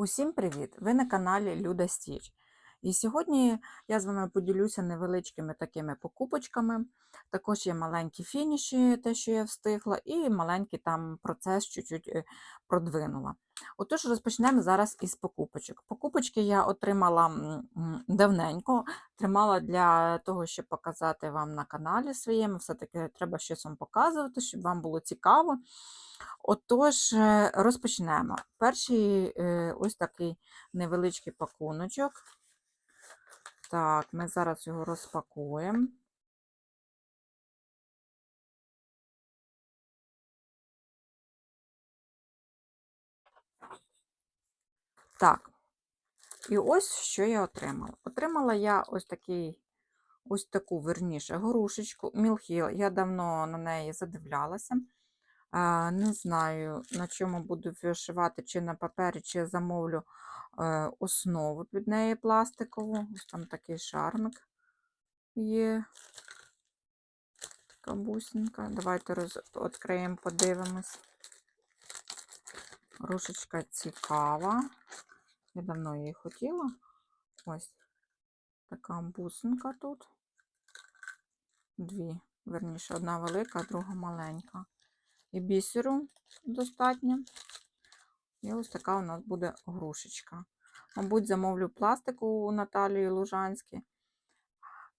Усім привіт! Ви на каналі Люда Стіч. І сьогодні я з вами поділюся невеличкими такими покупочками. Також є маленькі фініші, те, що я встигла, і маленький там процес чуть-чуть е, продвинула. Отож, розпочнемо зараз із покупочок. Покупочки я отримала давненько, тримала для того, щоб показати вам на каналі своєму. Все-таки треба щось вам показувати, щоб вам було цікаво. Отож, е, розпочнемо. Перший е, ось такий невеличкий пакуночок. Так, ми зараз його розпакуємо. Так, і ось що я отримала. Отримала я ось такий, ось таку, верніше, грушечку, Мілхіл. Я давно на неї задивлялася. Не знаю, на чому буду вишивати, чи на папері, чи замовлю е, основу під неї пластикову. Ось там такий шармик є. Така бусинка. Давайте роз... відкриємо, подивимось. Рушечка цікава. Я давно її хотіла. Ось така бусинка тут. Дві. Верніше, одна велика, друга маленька. І бісеру достатньо. І ось така у нас буде грушечка. Мабуть, замовлю пластику у Наталії Лужанській.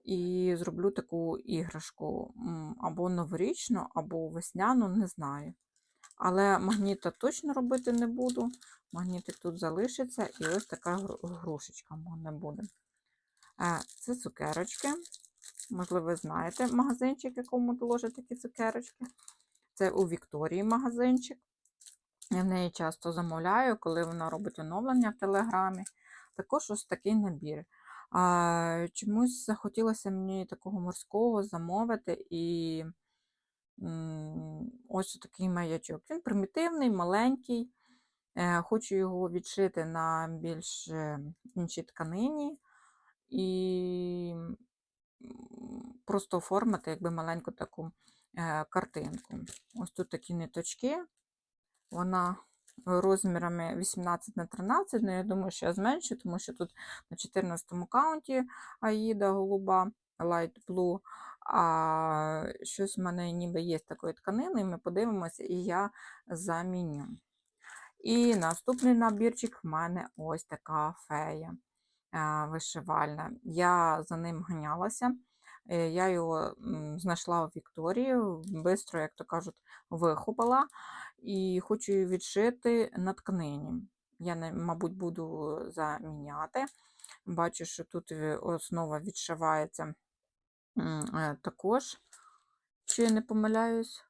І зроблю таку іграшку або новорічну, або весняну, не знаю. Але магніта точно робити не буду. Магнітик тут залишиться, і ось така грушечка не буде. Е, це цукерочки. Можливо, ви знаєте магазинчик, якому ложать такі цукерочки. Це у Вікторії магазинчик. Я в неї часто замовляю, коли вона робить оновлення в Телеграмі. Також ось такий набір. А, Чомусь захотілося мені такого морського замовити і ось такий маячок. Він примітивний, маленький. Е, хочу його відшити на більш е, іншій тканині і просто оформити якби маленьку таку е, картинку. Ось тут такі ниточки. Вона розмірами 18 на 13, ну я думаю, що я зменшу, тому що тут на 14 каунті Аїда голуба, Light Blue, а щось в мене ніби є такої тканини, ми подивимося, і я заміню. І наступний набірчик в мене ось така фея вишивальна. Я за ним ганялася. Е, я його знайшла у Вікторії, швидко, як то кажуть, вихопила і хочу її відшити на тканині. Я, мабуть, буду заміняти. Бачу, що тут е, основа відшивається також, чи я не помиляюсь.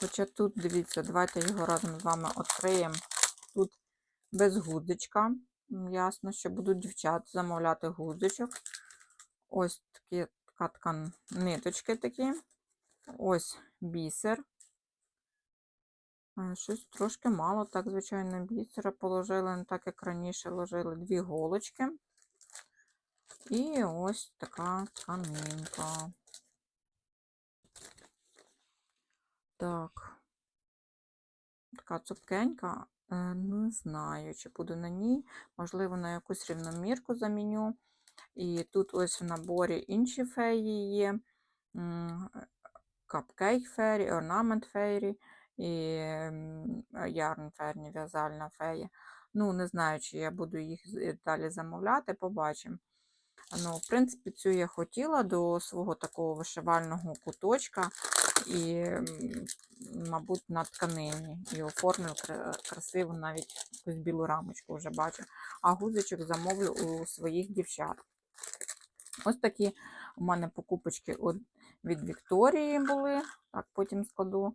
Хоча тут, дивіться, давайте його разом з вами відкриємо. Тут без гудзичка. Ясно, що будуть дівчат замовляти гудзичок. Ось такі така ниточки такі. Ось бісер. Щось трошки мало, так, звичайно, бісера положили, не так, як раніше ложили дві голочки. І ось така тканинка. Так, така цупкенька, е, не знаю, чи буду на ній, можливо, на якусь рівномірку заміню. І тут ось в наборі інші феї є: Cupcake фері, Ornament фері і Yarn ферні, в'язальна фея. Ну, не знаю, чи я буду їх далі замовляти, побачимо. Ну, В принципі, цю я хотіла до свого такого вишивального куточка і, мабуть, на тканині. І оформлю красиву навіть якусь білу рамочку вже бачу. А гузичок замовлю у своїх дівчат. Ось такі у мене покупочки від Вікторії були. Так, потім складу.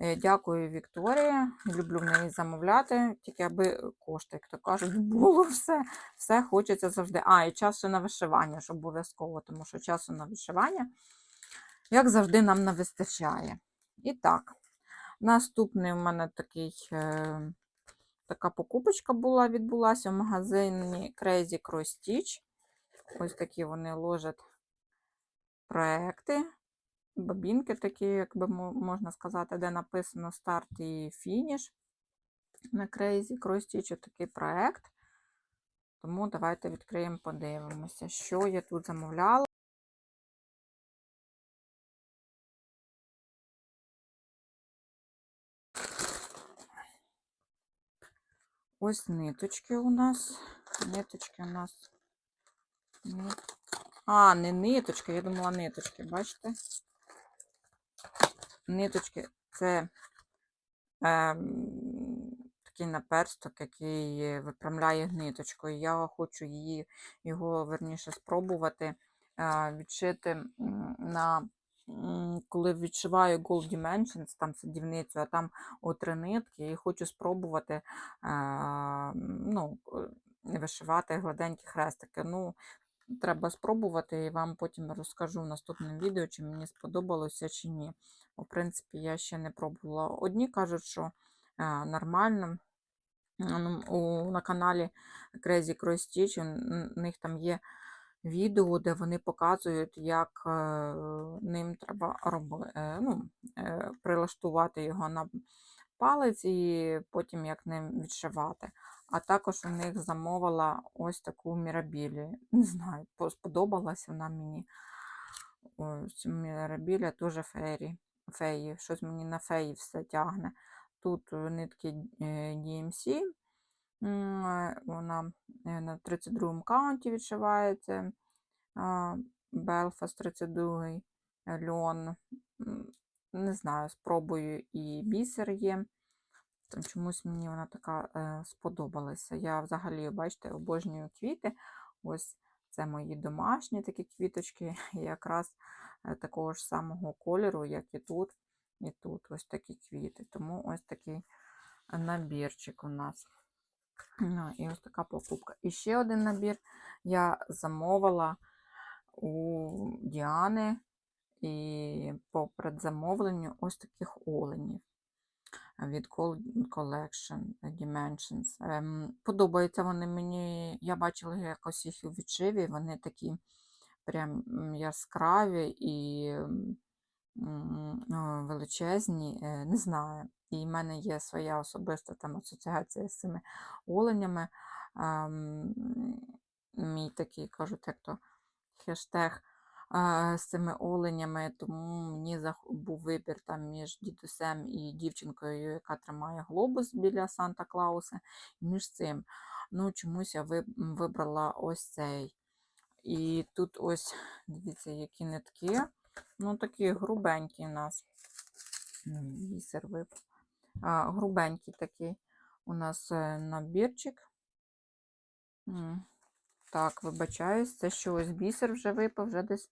Е, дякую, Вікторія. Люблю в неї замовляти, тільки аби кошти, як то кажуть, було все. Все хочеться завжди. А, і часу на вишивання ж обов'язково, тому що часу на вишивання, як завжди, нам не вистачає. І так, наступний у мене такий, е, така покупочка була, відбулася в магазині Crazy Cross Stitch. Ось такі вони ложать проекти, бабінки такі, як би можна сказати, де написано старт і фініш. на Crazy Cross Stitch такий проект. Тому давайте відкриємо, подивимося, що я тут замовляла. Ось ниточки у нас. Ниточки у нас. А, не ниточки, я думала ниточки, бачите? Ниточки це ем, такий наперсток, який виправляє ниточкою. Я хочу її, його верніше спробувати е, відшити на. Коли відшиваю Gold Dimensions, там садівницю, а там три нитки, і хочу спробувати е, ну, е, вишивати гладенькі хрестики. Ну, треба спробувати, і вам потім розкажу в наступному відео, чи мені сподобалося чи ні. В принципі, я ще не пробувала. Одні кажуть, що е, нормально. На каналі Crazy Cross Stitch, у них там є відео, де вони показують, як е, ним треба роби, е, ну, прилаштувати його на палець і потім як ним відшивати. А також у них замовила ось таку мірабілі. Не знаю, по- сподобалась вона мені. Ось мірабіля дуже феєрі. Феї. Щось мені на феї все тягне. Тут е, нитки е, DMC. е, Вона на 32-му каунті відшивається. Белфас 32-й, льон. Не знаю, спробую і бісер є. Там чомусь мені вона така е, сподобалася. Я взагалі, бачите, обожнюю квіти. Ось це мої домашні такі квіточки, якраз е, такого ж самого кольору, як і тут, і тут ось такі квіти. Тому ось такий набірчик у нас. Ну, і ось така покупка. І ще один набір я замовила у Діани і по предзамовленню ось таких оленів від Gold Collection Dimensions. Ем, Подобаються вони мені. Я бачила якось їх у відшиві, вони такі прям яскраві і величезні, е, не знаю. І в мене є своя особиста там асоціація з цими оленями. Ем, Мій такий, кажуть, як то хештег з цими оленями, тому мені був вибір там між дідусем і дівчинкою, яка тримає глобус біля Санта Клауса, між цим. Ну, чомусь я вибрала ось цей. І тут ось, дивіться, які нитки. Ну, такі грубенькі у нас. Бісер випав. Грубенький такий у нас е, набірчик. Так, вибачаюсь, це що ось бісер вже випав, вже десь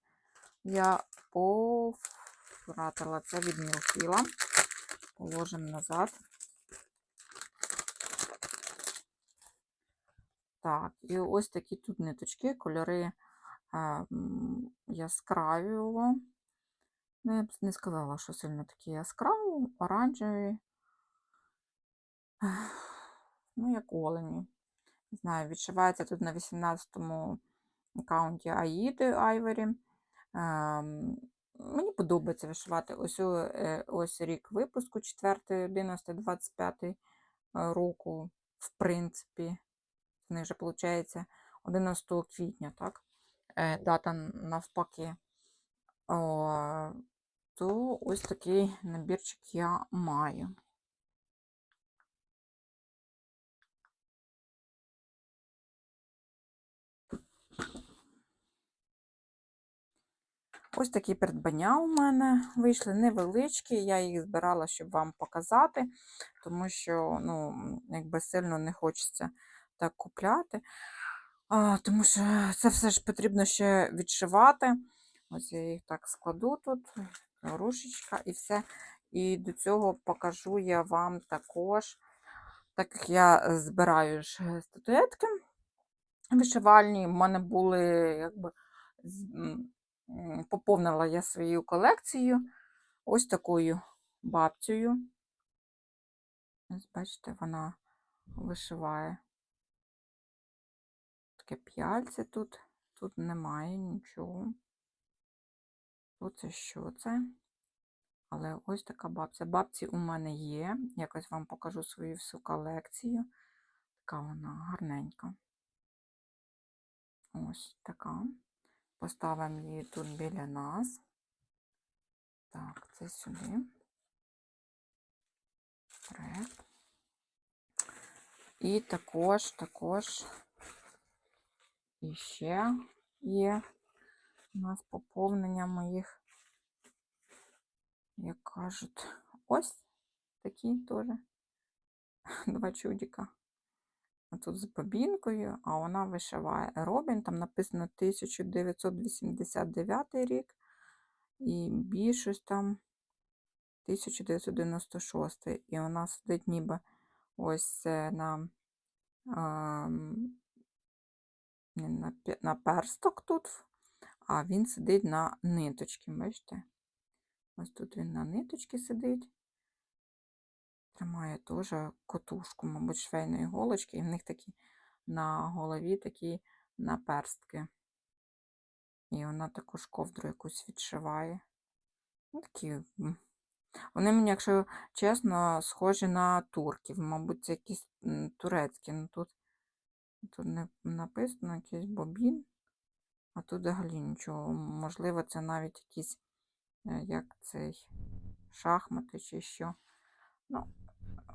я повтратила це від Мілфіла. Положимо назад. Так, і ось такі тут ниточки, кольори м, яскраві. Ну, я б не сказала, що сильно такі яскраві, оранжеві. Ну, як олені. Не знаю, відшивається тут на 18-му аккаунті Аїди Айворі. Мені подобається вишивати ось, е, ось рік випуску 4, 11, 25 е, року, в принципі. В них же виходить 11 квітня, так? Е, Дата навпаки. О, то ось такий набірчик я маю. Ось такі придбання у мене вийшли невеличкі. Я їх збирала, щоб вам показати, тому що ну, якби сильно не хочеться так купляти. А, тому що це все ж потрібно ще відшивати. Ось я їх так складу тут, рушечка і все. І до цього покажу я вам також, так як я збираю ж статуетки вишивальні, в мене були якби. Поповнила я свою колекцію ось такою бабцею. Ось, бачите, вона вишиває таке п'яльце тут. Тут немає нічого. Тут це що це? Але ось така бабця. Бабці у мене є. Якось вам покажу свою всю колекцію. Така вона гарненька. Ось така. Поставимо її тут біля нас. Так, це сюди. Вперед. І також, також іще є у нас поповнення моїх, як кажуть, ось такі теж два чудика. Тут з бобінкою, а вона вишиває Робін, там написано 1989 рік, і більшість там 1996. І вона сидить ніби ось е, на, ем, на, на персток тут, а він сидить на ниточці, бачите? Ось тут він на ниточці сидить. Тримає теж котушку, мабуть, швейної голочки, і в них такі на голові такі наперстки. І вона також ковдру якусь відшиває. Ну, Такі. Вони мені, якщо чесно, схожі на турків. Мабуть, це якісь турецькі. Ну, тут, тут не написано якийсь бобін, а тут взагалі нічого. Можливо, це навіть якісь, е, як цей, шахмати чи що. Ну,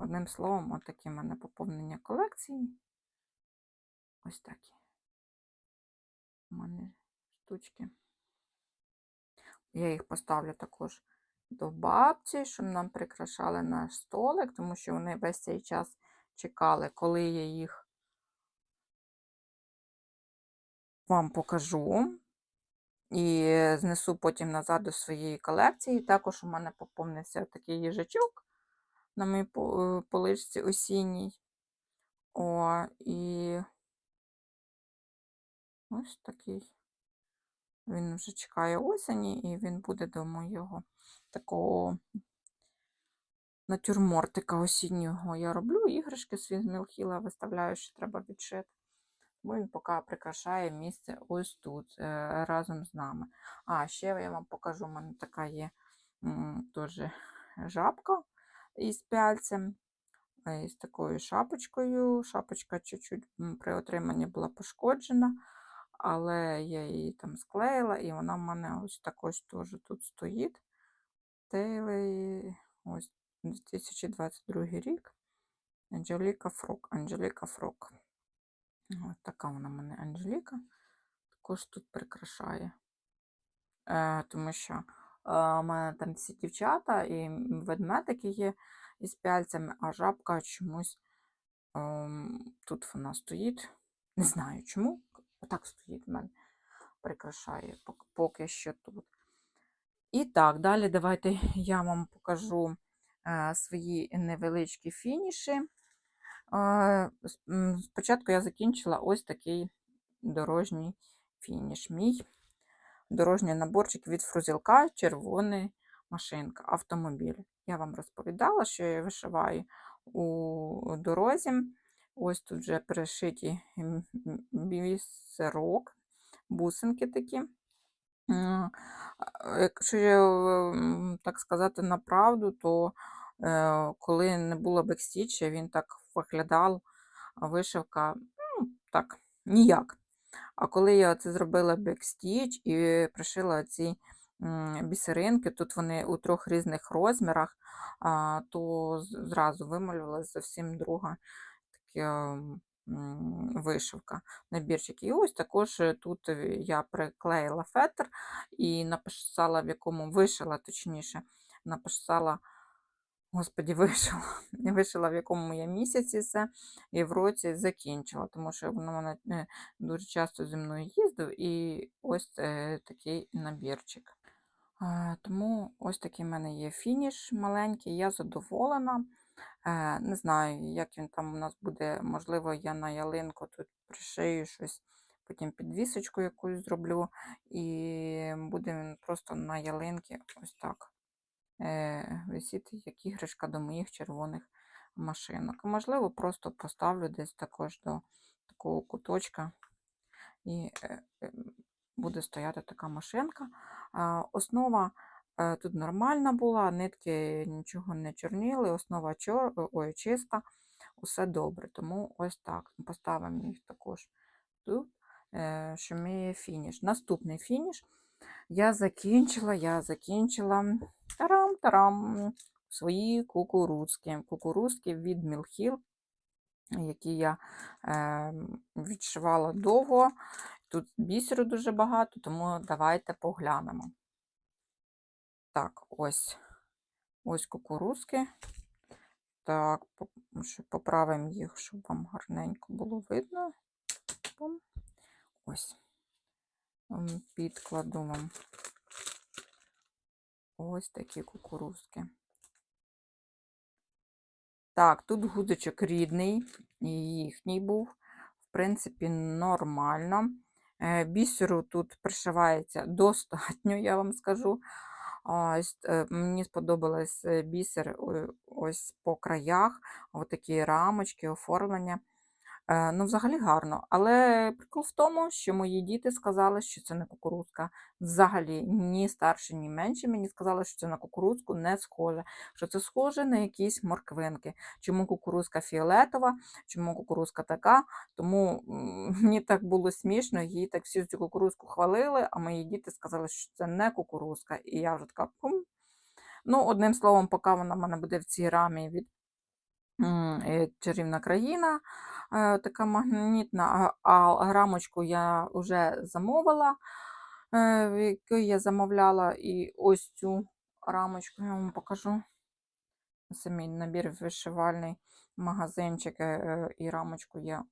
одним словом, отакі в мене поповнення колекції. Ось такі. У мене штучки. Я їх поставлю також до бабці, щоб нам прикрашали наш столик, тому що вони весь цей час чекали, коли я їх вам покажу. І знесу потім назад до своєї колекції. Також у мене поповнився такий їжачок на моїй е, поличці осінній. О, і ось такий. Він вже чекає осені, і він буде до моєго такого натюрмортика осіннього. Я роблю іграшки свій з Мілхіла, виставляю, що треба відшити. Бо він поки прикрашає місце ось тут е, разом з нами. А, ще я вам покажу, у мене така є теж жабка із пяльцем, е, із такою шапочкою. Шапочка чуть-чуть при отриманні була пошкоджена, але я її там склеїла, і вона в мене ось також теж тут стоїть. Тейли, ось 2022 рік. Анжеліка Фрок. Анжеліка Фрок. Ось така вона в мене Анжеліка. Також тут прикрашає. Е, тому що у мене там всі дівчата і ведмедики є із пяльцями, а жабка чомусь ем, тут вона стоїть. Не знаю чому. Отак стоїть в мене. Прикрашає поки що тут. І так, далі давайте я вам покажу е, свої невеличкі фініші. Е, Спочатку я закінчила ось такий дорожній фініш. Мій дорожній наборчик від фрузілка, червона машинка, автомобіль. Я вам розповідала, що я вишиваю у дорозі. Ось тут вже м, бісерок, бусинки такі. Якщо так сказати, на правду, то е, коли не було бекстіча, він так виглядав, вишивка, ну, так, ніяк. А коли я це зробила бекстіч і пришила ці бісеринки, тут вони у трьох різних розмірах, то зразу вималювалася зовсім друга така вишивка, набірчик. І ось також е, тут е, я приклеїла фетр і написала, в якому вишила, точніше, написала. Господі, вишила. Я в якому я місяці це, і в році закінчила, тому що воно мене е, дуже часто зі мною їздив, і ось е, такий набірчик. Е, Тому ось такий в мене є фініш маленький, я задоволена. Е, Не знаю, як він там у нас буде. Можливо, я на ялинку тут пришию щось, потім підвісочку якусь зроблю, і буде він просто на ялинки ось так висіти як іграшка до моїх червоних машинок. Можливо, просто поставлю десь також до такого куточка і е, е, буде стояти така машинка. Основа Е, Тут нормальна була, нитки нічого не чорніли, основа чор... Ой, чиста, усе добре. Тому ось так. Поставимо їх також тут, е, що ми фініш. Наступний фініш. Я закінчила, я закінчила тарам-тарам свої кукурудзки. Кукурудзки від Мілхіл, які я е, відшивала довго. Тут бісеру дуже багато, тому давайте поглянемо. Так, ось ось кукурузки. Так, поправимо їх, щоб вам гарненько було видно. Ось. Підкладу вам ось такі кукурузки. Так, тут гудочок рідний, їхній був, в принципі, нормально. Е, бісеру тут пришивається достатньо, я вам скажу. Ось, е, Мені сподобалось е, бісер ось по краях, ось такі рамочки, оформлення. Е, ну, взагалі гарно. Але прикол в тому, що мої діти сказали, що це не кукурузка. Взагалі, ні старші, ні менші мені сказали, що це на кукурузку не схоже, що це схоже на якісь морквинки. Чому кукурузка фіолетова, чому кукурузка така. Тому мені так було смішно, її так всі цю кукурузку хвалили, а мої діти сказали, що це не кукурузка. І я вже така пум. Ну, одним словом, поки вона в мене буде в цій рамі від чарівна країна. Е, така магнітна, а грамочку я вже замовила, е, яку я замовляла, і ось цю рамочку я вам покажу. Це мій набір вишивальний магазинчик, е, і рамочку я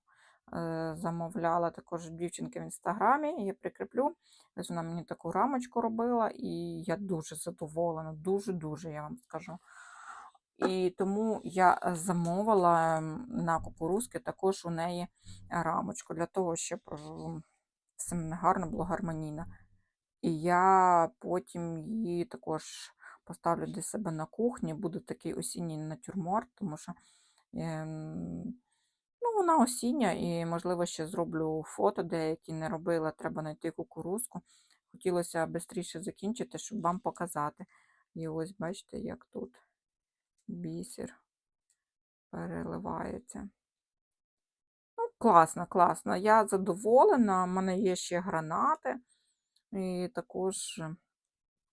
замовляла також дівчинки в інстаграмі. Я прикріплю. Вона мені таку рамочку робила, і я дуже задоволена, дуже-дуже я вам скажу. І тому я е, замовила ем, на кукурузки також у неї рамочку, для того, щоб все гарно було гармонійно. І я потім її також поставлю для себе на кухні, буде такий осінній натюрморт, тому що е, ну, вона осіння, і, можливо, ще зроблю фото, деякі не робила, треба знайти кукурузку. Хотілося швидше закінчити, щоб вам показати. І ось бачите, як тут бісер переливається. Ну, класно, класно. Я задоволена, У мене є ще гранати, і також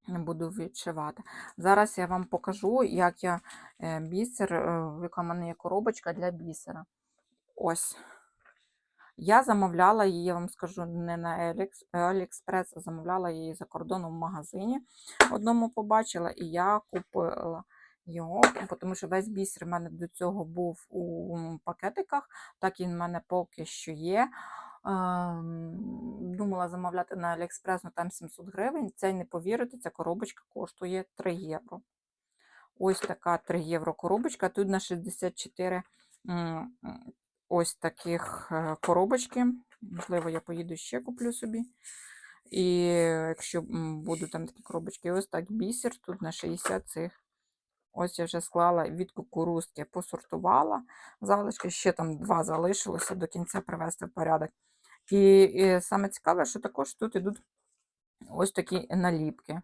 буду відшивати. Зараз я вам покажу, як я е, бісер, е, яка в мене є коробочка для бісера. Ось. Я замовляла її, я вам скажу, не на Aliexpress, а замовляла її за кордоном в магазині. Одному побачила, і я купила його, тому що весь бісер в мене до цього був у пакетиках, так він в мене поки що є. Думала замовляти на Aliexpress, ну там 700 гривень. Це не повірите, ця коробочка коштує 3 євро. Ось така 3 євро коробочка. Тут на 64 ось таких е, коробочки. Можливо, я поїду ще куплю собі. І якщо будуть там такі коробочки, ось так бісер, тут на 60 цих Ось я вже склала від кукурузки, посортувала залишки, ще там два залишилося до кінця привести в порядок. І, і саме цікаве, що також тут йдуть ось такі наліпки.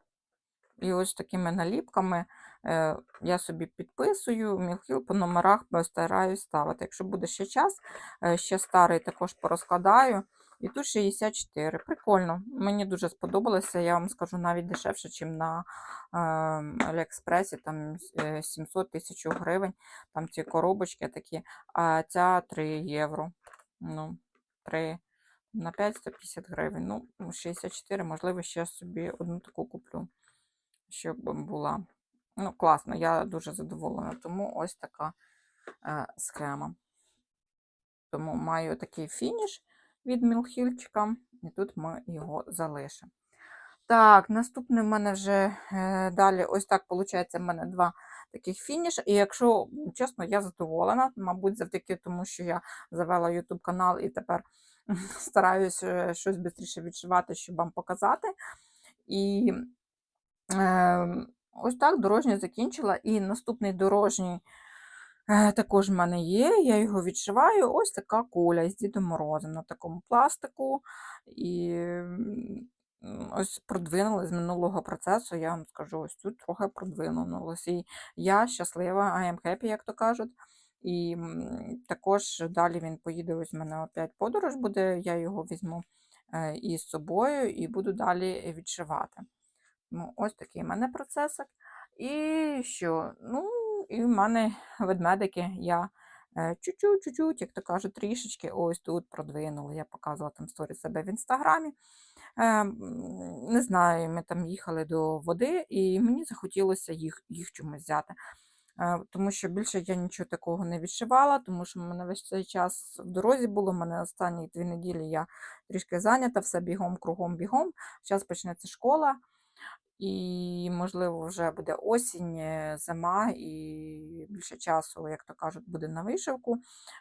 І ось такими наліпками е, я собі підписую, мілхіл по номерах постараюсь ставити. Якщо буде ще час, е, ще старий також порозкладаю. І тут 64. Прикольно. Мені дуже сподобалося, я вам скажу навіть дешевше, ніж на е, Аліекспресі, там 700 тисяч гривень. Там ці коробочки такі, а ця 3 євро. Ну, 3 на 5 150 гривень. Ну, 64, можливо, ще собі одну таку куплю, щоб була. Ну, класно, я дуже задоволена. Тому ось така е, схема. Тому маю такий фініш від мілхільчика, і тут ми його залишимо. Так, наступне в мене вже е, далі, ось так, виходить, в мене два таких фініш. І якщо чесно, я задоволена, мабуть, завдяки тому, що я завела YouTube канал і тепер стараюся е, щось швидше відшивати, щоб вам показати. І е, ось так дорожнє закінчила. І наступний дорожній також в мене є, я його відшиваю. Ось така куля з Дідом Морозом на такому пластику. І ось продвинули з минулого процесу, я вам скажу, ось тут трохи продвинулося. І я щаслива, I am happy, як то кажуть. І також далі він поїде, ось в мене опять подорож буде, я його візьму е, із собою і буду далі відшивати. Ну, ось такий в мене процесик. І що? Ну, і в мене ведмедики я е, чуть-чуть, як то кажуть, трішечки ось тут продвинула. Я показувала там сторі себе в інстаграмі. Е, Не знаю, ми там їхали до води, і мені захотілося їх, їх чомусь взяти. Е, Тому що більше я нічого такого не відшивала, тому що в мене весь цей час в дорозі було. У мене останні дві неділі я трішки зайнята, все бігом, кругом, бігом. Зараз почнеться школа. І, можливо, вже буде осінь, е, зима, і більше часу, як то кажуть, буде на вишивку.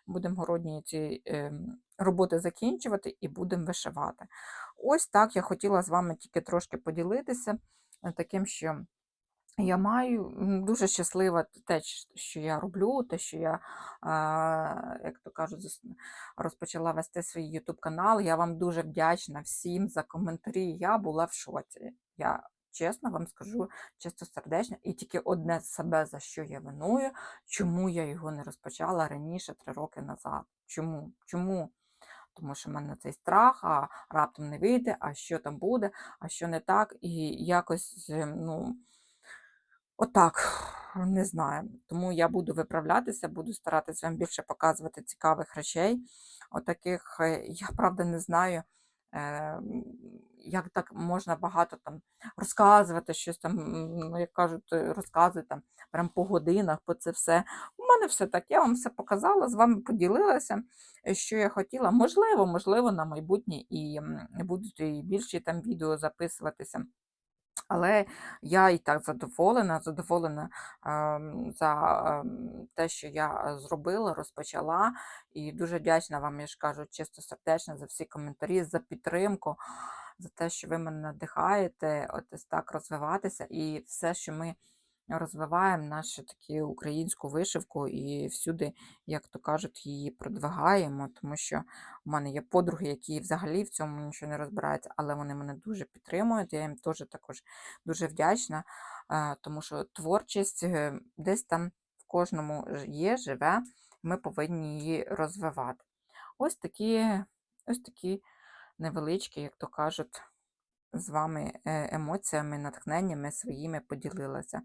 Будемо городні ці ем, роботи закінчувати і будемо вишивати. Ось так я хотіла з вами тільки трошки поділитися е, таким, що я маю дуже щаслива те, що я роблю, те, що я, як то кажуть, розпочала вести свій YouTube канал. Я вам дуже вдячна всім за коментарі. Я була в шоці. Я чесно вам скажу, чистосердечно, і тільки одне себе, за що я виную, чому я його не розпочала раніше, три роки назад. Чому? Чому? Тому що в мене цей страх, а раптом не вийде, а що там буде, а що не так, і якось, е, ну. Отак, не знаю. Тому я буду виправлятися, буду старатися вам більше показувати цікавих речей. Отаких, е, я правда не знаю, е, як так можна багато там розказувати, щось там, як кажуть, розкази там прям по годинах, по це все. У мене все так, я вам все показала, з вами поділилася, е, що я хотіла. Можливо, можливо, на майбутнє і будуть і більші там відео записуватися. Але я і так задоволена, задоволена за те, що я зробила, розпочала. І дуже вдячна вам, я ж кажу, чисто сердечно за всі коментарі, за підтримку, за те, що ви мене надихаєте, от так розвиватися. І все, що ми розвиваємо, нашу таку українську вишивку, і всюди, як то кажуть, її продвигаємо, тому що у мене є подруги, які взагалі в цьому нічого не розбираються, але вони мене дуже підтримують. Я їм теж також дуже вдячна, е, тому що творчість е, десь там в кожному є, живе, ми повинні її розвивати. Ось такі, ось такі невеличкі, як то кажуть, з вами е, емоціями, натхненнями своїми поділилася.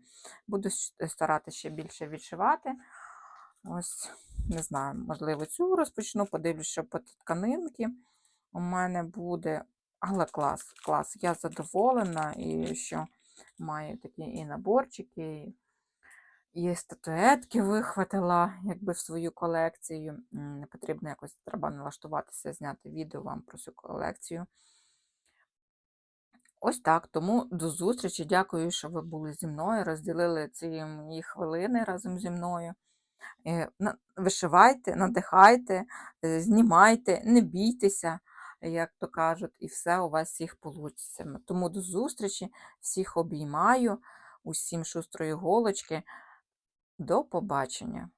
Буду старатися ще більше відшивати. Ось, не знаю, можливо, цю розпочну, подивлюсь, що по тканинки у мене буде. Але клас, клас. Я задоволена, і що маю такі і наборчики, статуетки вихватила якби в свою колекцію. Не потрібно якось треба налаштуватися, зняти відео вам про цю колекцію. Ось так. Тому до зустрічі. Дякую, що ви були зі мною, розділили ці мої хвилини разом зі мною. Е, Вишивайте, надихайте, е, знімайте, не бійтеся, як то кажуть, і все у вас всіх вийде. Тому до зустрічі, всіх обіймаю, усім шустрої голочки. До побачення!